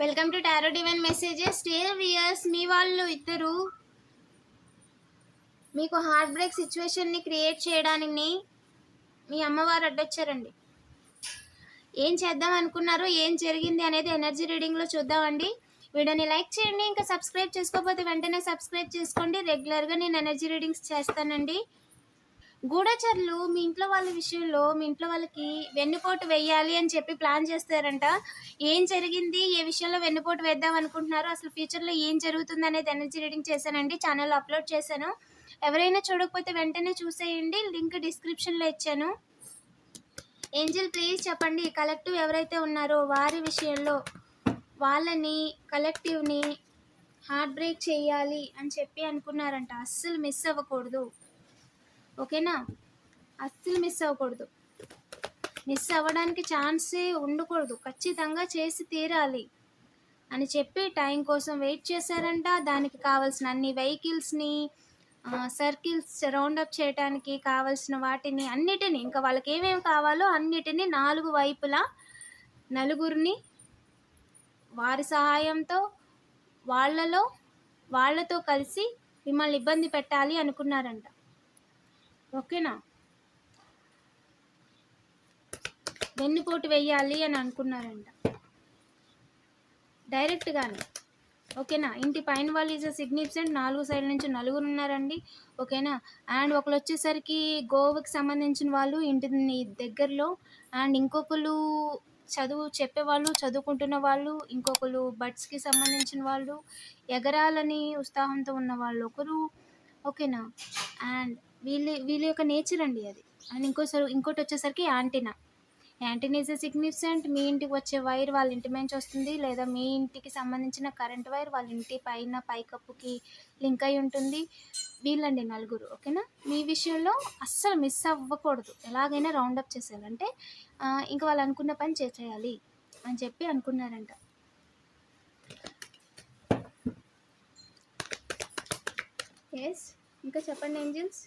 Welcome to tarot divine messages stair వియర్స్ మీ వాళ్ళు ఇద్దరు మీకు హార్ట్ బ్రేక్ సిచ్యువేషన్ని క్రియేట్ చేయడానికి మీ అమ్మవారు అడ్డొచ్చారండి. ఏం చేద్దాం అనుకున్నారు ఏం జరిగింది అనేది ఎనర్జీ రీడింగ్లో చూద్దామండి. వీడియోని లైక్ చేయండి ఇంకా సబ్స్క్రైబ్ చేసుకోకపోతే వెంటనే సబ్స్క్రైబ్ చేసుకోండి. రెగ్యులర్గా నేను ఎనర్జీ రీడింగ్స్ చేస్తానండి. గూఢచర్లు మీ ఇంట్లో వాళ్ళ విషయంలో మీ ఇంట్లో వాళ్ళకి వెన్నుపోటు వేయాలి అని చెప్పి ప్లాన్ చేస్తారంట. ఏం జరిగింది? ఏ విషయంలో వెన్నుపోటు వేద్దాం అనుకుంటున్నారు? అసలు ఫ్యూచర్లో ఏం జరుగుతుంది అనేది ఎనర్జీ రీడింగ్ చేశానండి. ఛానల్ అప్లోడ్ చేశాను. ఎవరైనా చూడకపోతే వెంటనే చూసేయండి. లింక్ డిస్క్రిప్షన్లో ఇచ్చాను. ఏంజల్ ప్లీజ్ చెప్పండి. కలెక్టివ్ ఎవరైతే ఉన్నారో వారి విషయంలో వాళ్ళని కలెక్టివ్ని హార్ట్ బ్రేక్ చేయాలి అని చెప్పి అనుకున్నారంట. అస్సలు మిస్ అవ్వకూడదు. ఓకేనా? అస్సలు మిస్ అవ్వకూడదు. మిస్ అవ్వడానికి ఛాన్సే ఉండకూడదు. ఖచ్చితంగా చేసి తీరాలి. అని చెప్పి టైం కోసం వెయిట్ చేశారంట. దానికి కావాల్సిన అన్ని వెహికల్స్ని సర్కిల్స్ రౌండప్ చేయడానికి కావాల్సిన వాటిని అన్నిటిని ఇంకా వాళ్ళకి ఏమేమి కావాలో అన్నిటినీ నాలుగు వైపులా నలుగురిని వారి సహాయంతో వాళ్ళలో వాళ్ళతో కలిసి మిమ్మల్ని ఇబ్బంది పెట్టాలి అనుకున్నారంట. ఓకేనా? వెన్నుపోటు వెయ్యాలి అని అనుకున్నారంట. డైరెక్ట్గానే. ఓకేనా? ఇంటి పైన వాళ్ళు ఈజ్ సిగ్నిఫికెంట్ నాలుగు సైడ్ నుంచి నలుగురు ఉన్నారండి. ఓకేనా? అండ్ ఒకళ్ళు వచ్చేసరికి గోవాకి సంబంధించిన వాళ్ళు ఇంటి దగ్గరలో. అండ్ ఇంకొకరు చదువు చెప్పేవాళ్ళు చదువుకుంటున్న వాళ్ళు ఇంకొకరు బడ్స్కి సంబంధించిన వాళ్ళు ఎగరాలని ఉత్సాహంతో ఉన్న వాళ్ళు ఒకరు. ఓకేనా? అండ్ వీళ్ళ వీళ్ళ యొక్క నేచర్ అండి అది. అండ్ ఇంకోసారి ఇంకోటి వచ్చేసరికి యాంటీనా. యాంటీనా ఈజ్ సిగ్నిఫికెంట్ మీ ఇంటికి వచ్చే వైర్ వాళ్ళ ఇంటి నుంచి వస్తుంది లేదా మీ ఇంటికి సంబంధించిన కరెంట్ వైర్ వాళ్ళ ఇంటి పైన పైకప్పుకి లింక్ అయి ఉంటుంది. వీళ్ళండి నలుగురు ఓకేనా? మీ విషయంలో అస్సలు మిస్ అవ్వకూడదు. ఎలాగైనా రౌండప్ చేసేయాలంటే ఇంకా వాళ్ళు అనుకున్న పని చేసేయాలి అని చెప్పి అనుకున్నారంట. ఎస్ ఇంకా చెప్పండి ఏంజిల్స్?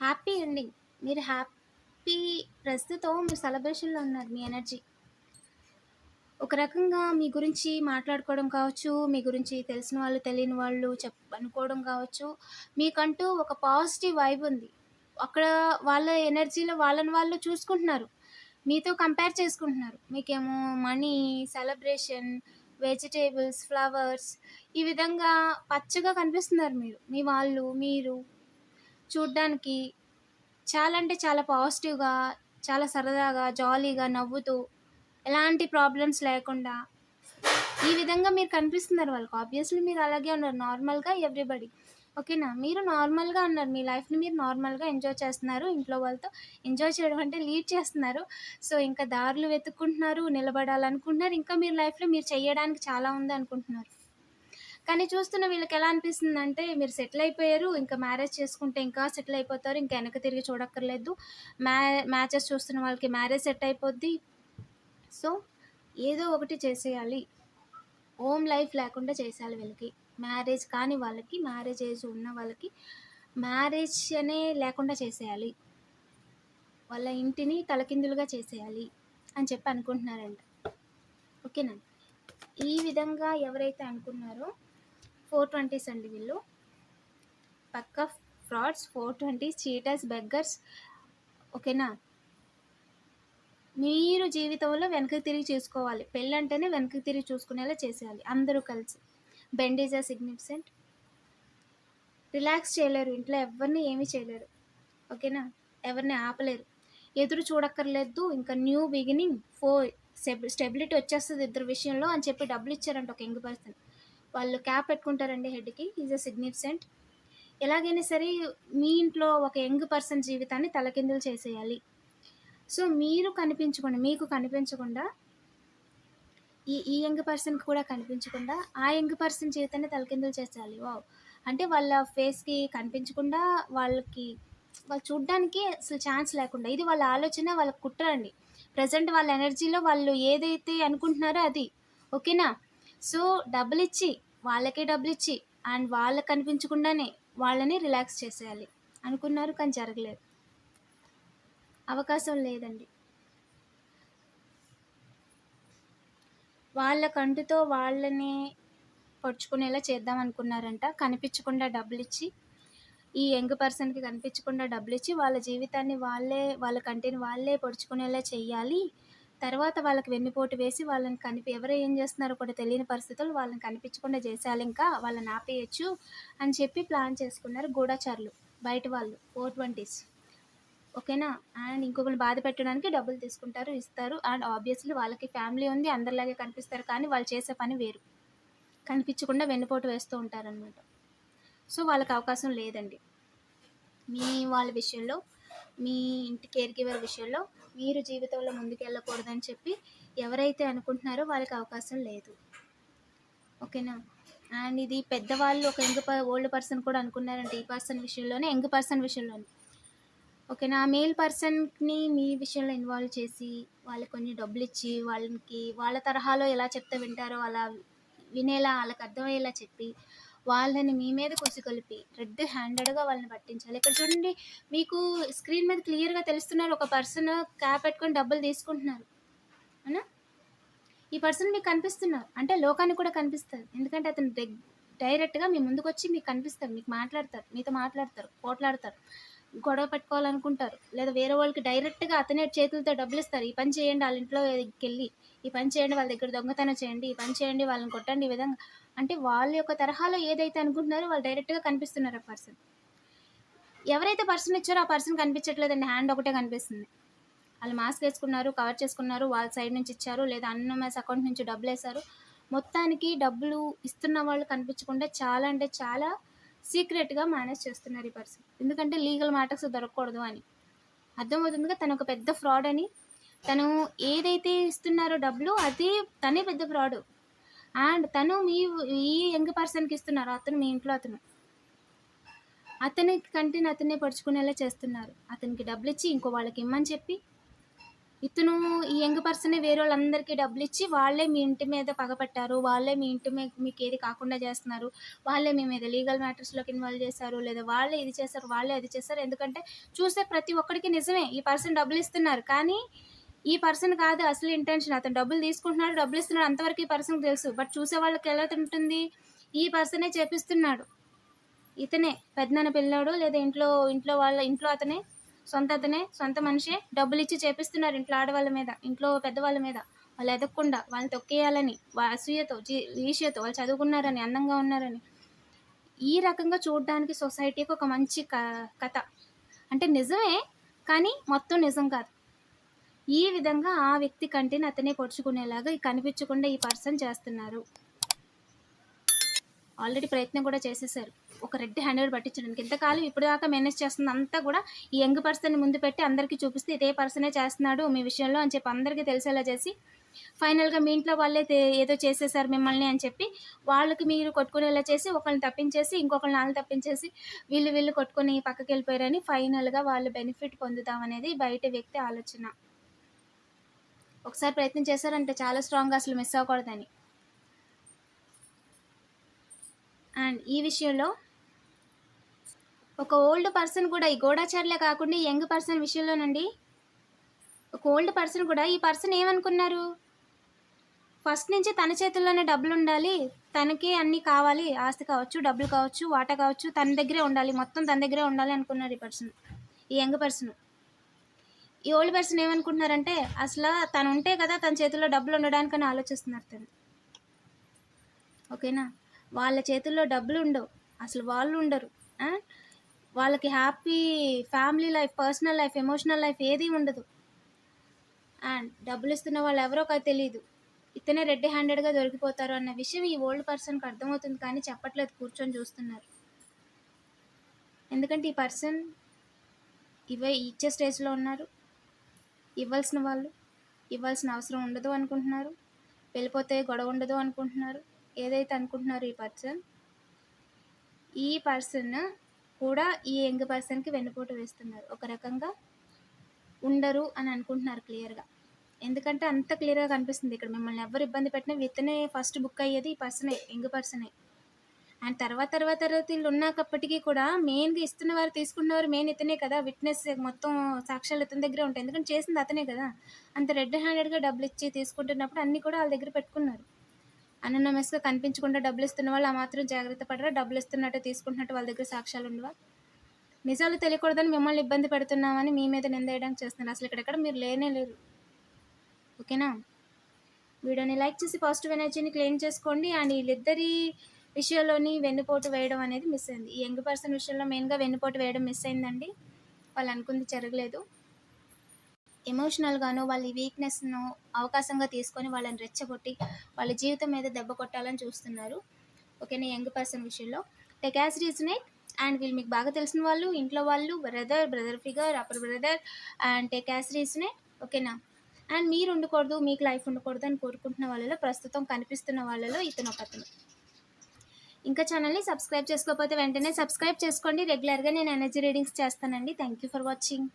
హ్యాపీ ఎండింగ్ మీరు హ్యాపీ ప్రస్తుతం మీరు సెలబ్రేషన్లో ఉన్నారు మీ ఎనర్జీ ఒక రకంగా మీ గురించి మాట్లాడుకోవడం కావచ్చు మీ గురించి తెలిసిన వాళ్ళు తెలియని వాళ్ళు చెప్ అనుకోవడం కావచ్చు. మీకంటూ ఒక పాజిటివ్ వైబ్ ఉంది. అక్కడ వాళ్ళ ఎనర్జీలో వాళ్ళని వాళ్ళు చూసుకుంటున్నారు. మీతో కంపేర్ చేసుకుంటున్నారు. మీకేమో మనీ సెలబ్రేషన్ వెజిటేబుల్స్ ఫ్లవర్స్ ఈ విధంగా పచ్చగా కనిపిస్తున్నారు మీరు. మీ వాళ్ళు మీరు చూడ్డానికి చాలా అంటే చాలా పాజిటివ్గా చాలా సరదాగా జాలీగా నవ్వుతూ ఎలాంటి ప్రాబ్లమ్స్ లేకుండా ఈ విధంగా మీరు కనిపిస్తున్నారు వాళ్ళకి. ఆబ్వియస్లీ మీరు అలాగే ఉన్నారు. నార్మల్గా ఎవ్రీబడి ఓకేనా? మీరు నార్మల్గా ఉన్నారు. మీ లైఫ్ని మీరు నార్మల్గా ఎంజాయ్ చేస్తున్నారు. ఇంట్లో వాళ్ళతో ఎంజాయ్ చేయడం అంటే లీడ్ చేస్తున్నారు. సో ఇంకా దారులు వెతుక్కుంటున్నారు నిలబడాలనుకుంటున్నారు. ఇంకా మీరు లైఫ్లో మీరు చేయడానికి చాలా ఉంది అనుకుంటున్నారు. కానీ చూస్తున్న వీళ్ళకి ఎలా అనిపిస్తుంది అంటే మీరు సెటిల్ అయిపోయారు ఇంకా మ్యారేజ్ చేసుకుంటే ఇంకా సెటిల్ అయిపోతారు ఇంకా వెనక తిరిగి చూడక్కర్లేదు. మ్యా మ్యాచెస్ చూస్తున్న వాళ్ళకి మ్యారేజ్ సెట్ అయిపోద్ది. సో ఏదో ఒకటి చేసేయాలి. హోమ్ లైఫ్ లేకుండా చేసేయాలి వీళ్ళకి. మ్యారేజ్ కాని వాళ్ళకి మ్యారేజ్ ఏజ్ ఉన్న వాళ్ళకి మ్యారేజ్ అనే లేకుండా చేసేయాలి. వాళ్ళ ఇంటిని తలకిందులుగా చేసేయాలి అని చెప్పి అనుకుంటున్నారంట. ఓకేనా? ఈ విధంగా ఎవరైతే అనుకున్నారో ఫోర్ ట్వంటీస్ అండి వీళ్ళు. పక్క frauds four twenties cheaters beggars. ఓకేనా? మీరు జీవితంలో వెనక్కి తిరిగి చూసుకోవాలి. పెళ్ళంటేనే వెనక్కి తిరిగి చూసుకునేలా చేసేయాలి. అందరూ కలిసి. బెండేజ్ ఆ సిగ్నిఫికెంట్. రిలాక్స్ చేయలేరు. ఇంట్లో ఎవరిని ఏమీ చేయలేరు. ఓకేనా? ఎవరిని ఆపలేరు. ఎదురు చూడక్కర్లేదు. ఇంకా న్యూ బిగినింగ్. ఫోర్ స్టెబిలిటీ వచ్చేస్తుంది ఇద్దరు విషయంలో అని చెప్పి డబ్బులు ఇచ్చారంట ఒక యంగ్ పర్సన్. వాళ్ళు క్యాప్ పెట్టుకుంటారండి హెడ్కి. ఈజ్ అ సిగ్నిఫికెంట్ ఎలాగైనా సరే మీ ఇంట్లో ఒక యంగ్ పర్సన్ జీవితాన్ని తలకిందులు చేసేయాలి. సో మీరు కనిపించకుండా మీకు కనిపించకుండా ఈ ఈ యంగ్ పర్సన్కి కూడా కనిపించకుండా ఆ యంగ్ పర్సన్ జీవితాన్ని తలకిందులు చేసేయాలి. వావ్. అంటే వాళ్ళ ఫేస్కి కనిపించకుండా వాళ్ళకి వాళ్ళు చూడడానికి అసలు ఛాన్స్ లేకుండా ఇది వాళ్ళ ఆలోచన వాళ్ళ కుట్ర అండి. ప్రజెంట్ వాళ్ళ ఎనర్జీలో వాళ్ళు ఏదైతే అనుకుంటున్నారో అది. ఓకేనా? సో డబ్బులు ఇచ్చి వాళ్ళకే డబ్బులు ఇచ్చి అండ్ వాళ్ళకి కనిపించకుండానే వాళ్ళని రిలాక్స్ చేసేయాలి. అనుకున్నారు కానీ జరగలేదు. అవకాశం లేదండి. వాళ్ళ కంటితో వాళ్ళని పొడుచుకునేలా చేద్దాం అనుకున్నారంట. కనిపించకుండా డబ్బులు ఇచ్చి ఈ యంగ్ పర్సన్కి కనిపించకుండా డబ్బులు ఇచ్చి వాళ్ళ జీవితాన్ని వాళ్ళే వాళ్ళ కంటిని వాళ్ళే పొడుచుకునేలా చేయాలి. తర్వాత వాళ్ళకి వెన్నుపోటు వేసి వాళ్ళని కనిపి ఎవరు ఏం చేస్తున్నారో కూడా తెలియని పరిస్థితులు వాళ్ళని కనిపించకుండా చేసేయాలి ఇంకా వాళ్ళని ఆపేయచ్చు అని చెప్పి ప్లాన్ చేసుకున్నారు గూఢచారులు బయట వాళ్ళు ఫోర్ ట్వంటీస్ ఓకేనా? అండ్ ఇంకొకరిని బాధ పెట్టడానికి డబ్బులు తీసుకుంటారు ఇస్తారు. అండ్ ఆబ్వియస్లీ వాళ్ళకి ఫ్యామిలీ ఉంది అందరిలాగే కనిపిస్తారు కానీ వాళ్ళు చేసే పని వేరు. కనిపించకుండా వెన్నుపోటు వేస్తూ ఉంటారనమాట సో వాళ్ళకి అవకాశం లేదండి. మీ వాళ్ళ విషయంలో మీ ఇంటి కేర్ గివర్ విషయంలో మీరు జీవితంలో ముందుకెళ్ళకూడదని చెప్పి ఎవరైతే అనుకుంటున్నారో వాళ్ళకి అవకాశం లేదు. ఓకేనా? అండ్ ఇది పెద్దవాళ్ళు ఒక యంగ్ ఓల్డ్ పర్సన్ కూడా అనుకున్నారంటే ఈ పర్సన్ విషయంలోనే యంగ్ పర్సన్ విషయంలోనే. ఓకేనా? ఆ మేల్ పర్సన్ని మీ విషయంలో ఇన్వాల్వ్ చేసి వాళ్ళకి కొన్ని డబ్బులు ఇచ్చి వాళ్ళకి వాళ్ళ తరహాలో ఎలా చెప్తే వింటారో అలా వినేలా వాళ్ళకి అర్థమయ్యేలా చెప్పి వాళ్ళని మీ మీద కొలిపి రెడ్ హ్యాండెడ్గా వాళ్ళని పట్టించాలి. ఇక్కడ చూడండి మీకు స్క్రీన్ మీద క్లియర్గా తెలుస్తున్నారు ఒక పర్సన్ క్యాప్ పెట్టుకొని డబ్బులు తీసుకుంటున్నారు. అవునా? ఈ పర్సన్ మీకు కనిపిస్తున్నారు. అంటే లోకానికి కూడా కనిపిస్తారు. ఎందుకంటే అతను డెగ్ డైరెక్ట్గా మీ ముందుకు వచ్చి మీకు కనిపిస్తారు. మీకు మాట్లాడతారు. మీతో మాట్లాడతారు పోట్లాడతారు గొడవ పెట్టుకోవాలనుకుంటారు. లేదా వేరే వాళ్ళకి డైరెక్ట్గా అతనే చేతులతో డబ్బులు ఇస్తారు. ఈ పని చేయండి వాళ్ళ ఇంట్లో వెళ్ళి ఈ పని చేయండి వాళ్ళ దగ్గర దొంగతనం చేయండి ఈ పని చేయండి వాళ్ళని కొట్టండి ఈ విధంగా. అంటే వాళ్ళ యొక్క తరహాలో ఏదైతే అనుకుంటున్నారో వాళ్ళు డైరెక్ట్గా కనిపిస్తున్నారు ఆ పర్సన్ ఎవరైతే పర్సన్ ఇచ్చారో ఆ పర్సన్ కనిపించట్లేదండి. హ్యాండ్ ఒకటే కనిపిస్తుంది. వాళ్ళు మాస్క్ వేసుకున్నారు కవర్ చేసుకున్నారు వాళ్ళ సైడ్ నుంచి ఇచ్చారు లేదా అన్నమస్ అకౌంట్ నుంచి డబ్బులు వేశారు. మొత్తానికి డబ్బులు ఇస్తున్న వాళ్ళు కనిపించకుండా చాలా అంటే చాలా సీక్రెట్గా మేనేజ్ చేస్తున్నారు ఈ పర్సన్. ఎందుకంటే లీగల్ మ్యాటర్స్ దొరకకూడదు అని. అర్థమవుతుందిగా తను ఒక పెద్ద ఫ్రాడ్ అని. తను ఏదైతే ఇస్తున్నారో డబ్బులు అది తనే పెద్ద ఫ్రాడ్. అండ్ తను మీ ఈ యంగ్ పర్సన్కి ఇస్తున్నారు అతను మీ ఇంట్లో అతను. అతని కంటిని అతనే పరుచుకునేలా చేస్తున్నారు. అతనికి డబ్బులు ఇచ్చి ఇంకో వాళ్ళకి ఇమ్మని చెప్పి ఇతను ఈ యంగ్ పర్సన్ వేరే వాళ్ళందరికీ డబ్బులు ఇచ్చి వాళ్ళే మీ ఇంటి మీద పగపట్టారు వాళ్ళే మీ ఇంటి మీద మీకు ఏది కాకుండా చేస్తున్నారు వాళ్ళే మీ మీద లీగల్ మ్యాటర్స్లోకి ఇన్వాల్వ్ చేశారు లేదా వాళ్ళే ఇది చేశారు వాళ్ళే అది చేశారు. ఎందుకంటే చూసే ప్రతి ఒక్కడికి నిజమే ఈ పర్సన్ డబ్బులు ఇస్తున్నారు కానీ ఈ పర్సన్ కాదు అసలు ఇంటెన్షన్. అతను డబ్బులు తీసుకుంటున్నాడు డబ్బులు ఇస్తున్నాడు అంతవరకు ఈ పర్సన్కి తెలుసు. బట్ చూసే వాళ్ళకి ఎలా ఉంటుంది? ఈ పర్సనే చేపిస్తున్నాడు. ఇతనే పెద్దనాన్న పిల్లాడు లేదా ఇంట్లో ఇంట్లో వాళ్ళ ఇంట్లో అతనే సొంత అతనే సొంత మనిషే డబ్బులు ఇచ్చి చేపిస్తున్నారు ఇంట్లో ఆడవాళ్ళ మీద ఇంట్లో పెద్దవాళ్ళ మీద. వాళ్ళు ఎదగకుండా వాళ్ళని తొక్కేయాలని అసూయతో ఈషయతో వాళ్ళు చదువుకున్నారని అందంగా ఉన్నారని. ఈ రకంగా చూడడానికి సొసైటీకి ఒక మంచి క కథ. అంటే నిజమే కానీ మొత్తం నిజం కాదు. ఈ విధంగా ఆ వ్యక్తి కంటిని అతనే పొడుచుకునేలాగా కనిపించకుండా ఈ పర్సన్ చేస్తున్నారు. ఆల్రెడీ ప్రయత్నం కూడా చేసేసారు. ఒక రెడ్ హ్యాండెడ్ పట్టించడానికి. ఇంతకాలం ఇప్పుడు దాకా మేనేజ్ చేస్తుంది అంతా కూడా ఈ యంగ్ పర్సన్ ముందు పెట్టి అందరికీ చూపిస్తే ఇదే పర్సనే చేస్తున్నాడు మీ విషయంలో అని చెప్పి అందరికీ తెలిసేలా చేసి ఫైనల్గా మీ ఇంట్లో వాళ్ళే ఏదో చేసేసారు మిమ్మల్ని అని చెప్పి వాళ్ళకి మీరు కొట్టుకునేలా చేసి ఒకరిని తప్పించేసి ఇంకొకరిని వాళ్ళని తప్పించేసి వీళ్ళు వీళ్ళు కొట్టుకొని పక్కకి వెళ్ళిపోయారని ఫైనల్గా వాళ్ళు బెనిఫిట్ పొందుతాం అనేది బయట వ్యక్తి ఆలోచన. ఒకసారి ప్రయత్నం చేశారంటే చాలా స్ట్రాంగ్గా అసలు మిస్ అవ్వకూడదని. అండ్ ఈ విషయంలో ఒక ఓల్డ్ పర్సన్ కూడా ఈ గోడాచారులే కాకుండా యంగ్ పర్సన్ విషయంలోనండి ఒక ఓల్డ్ పర్సన్ కూడా ఈ పర్సన్ ఏమనుకున్నారు? ఫస్ట్ నుంచి తన చేతుల్లోనే డబ్బులు ఉండాలి తనకి అన్నీ కావాలి ఆస్తి కావచ్చు డబ్బులు కావచ్చు వాటా కావచ్చు తన దగ్గరే ఉండాలి మొత్తం తన దగ్గరే ఉండాలి అనుకున్నారు ఈ పర్సన్ ఈ యంగ్ పర్సన్. ఈ ఓల్డ్ పర్సన్ ఏమనుకుంటున్నారంటే అసలు తను ఉంటే కదా తన చేతిలో డబ్బులు ఉండడానికని ఆలోచిస్తున్నారు తను. ఓకేనా? వాళ్ళ చేతుల్లో డబ్బులు ఉండవు అసలు వాళ్ళు ఉండరు వాళ్ళకి happy family life personal life emotional life ఏది ఉండదు. అండ్ డబ్బులు ఇస్తున్న వాళ్ళు ఎవరో కాదు తెలియదు ఇతనే రెడ్ హ్యాండెడ్గా దొరికిపోతారు అన్న విషయం ఈ ఓల్డ్ పర్సన్కి అర్థమవుతుంది కానీ చెప్పట్లేదు కూర్చొని చూస్తున్నారు. ఎందుకంటే ఈ పర్సన్ ఇవే ఇచ్చే స్టేజ్లో ఉన్నారు. ఇవ్వాల్సిన వాళ్ళు ఇవ్వాల్సిన అవసరం ఉండదు అనుకుంటున్నారు. వెళ్ళిపోతే గొడవ ఉండదు అనుకుంటున్నారు. ఏదైతే అనుకుంటున్నారో ఈ పర్సన్ ఈ పర్సన్ కూడా ఈ యంగ్ పర్సన్కి వెన్నుపోటు వేస్తున్నారు. ఒక రకంగా ఉండరు అని అనుకుంటున్నారు క్లియర్గా. ఎందుకంటే అంత క్లియర్గా కనిపిస్తుంది ఇక్కడ. మిమ్మల్ని ఎవరు ఇబ్బంది పెట్టినా విత్తనే ఫస్ట్ బుక్ అయ్యేది ఈ పర్సనే యంగ్ పర్సనే. అండ్ తర్వాత తర్వాత తర్వాత వీళ్ళు ఉన్నప్పటికీ కూడా మెయిన్గా ఇస్తున్న వారు తీసుకున్నవారు మెయిన్ ఇతనే కదా. విట్నెస్ మొత్తం సాక్ష్యాలు ఇతని దగ్గరే ఉంటాయి. ఎందుకంటే చేసింది అతనే కదా. అంత రెడ్ హ్యాండెడ్గా డబ్బులు ఇచ్చి తీసుకుంటున్నప్పుడు అన్నీ కూడా వాళ్ళ దగ్గర పెట్టుకున్నారు. అననమస్గా కనిపించకుండా డబ్బులు ఇస్తున్న వాళ్ళు ఆ మాత్రం జాగ్రత్త పడరా డబ్బులు ఇస్తున్నట్టు తీసుకుంటున్నట్టు వాళ్ళ దగ్గర సాక్ష్యాలు ఉండవా? నిజాలు తెలియకూడదని మిమ్మల్ని ఇబ్బంది పెడుతున్నామని మీ మీద నిందేయడానికి చేస్తున్నారు. అసలు ఇక్కడెక్కడ మీరు లేనే లేరు. ఓకేనా? వీడియోని లైక్ చేసి పాజిటివ్ ఎనర్జీని క్లెయిమ్ చేసుకోండి. అండ్ వీళ్ళిద్దరి విషయంలోని వెన్నుపోటు వేయడం అనేది మిస్ అయింది. ఈ యంగ్ పర్సన్ విషయంలో మెయిన్గా వెన్నుపోటు వేయడం మిస్ అయిందండి. వాళ్ళు అనుకుంది జరగలేదు. ఎమోషనల్గాను వాళ్ళ వీక్నెస్ను అవకాశంగా తీసుకొని వాళ్ళని రెచ్చగొట్టి వాళ్ళ జీవితం మీద దెబ్బ కొట్టాలని చూస్తున్నారు. ఓకేనా యంగ్ పర్సన్ విషయంలో. టెక్ యాజ్ రీజనేట్ అండ్ వీళ్ళు మీకు బాగా తెలిసిన వాళ్ళు ఇంట్లో వాళ్ళు brother brother figure upper brother and take as resonate ఓకేనా అండ్ మీరు ఉండకూడదు మీకు లైఫ్ ఉండకూడదు అని కోరుకుంటున్న వాళ్ళలో ప్రస్తుతం కనిపిస్తున్న వాళ్ళలో ఇతను ఒక అతను. ఇంకా ఛానల్ని సబ్స్క్రైబ్ చేసుకోకపోతే వెంటనే సబ్స్క్రైబ్ చేసుకోండి. రెగ్యులర్గా నేను ఎనర్జీ రీడింగ్స్ చేస్తానండి. Thank you for watching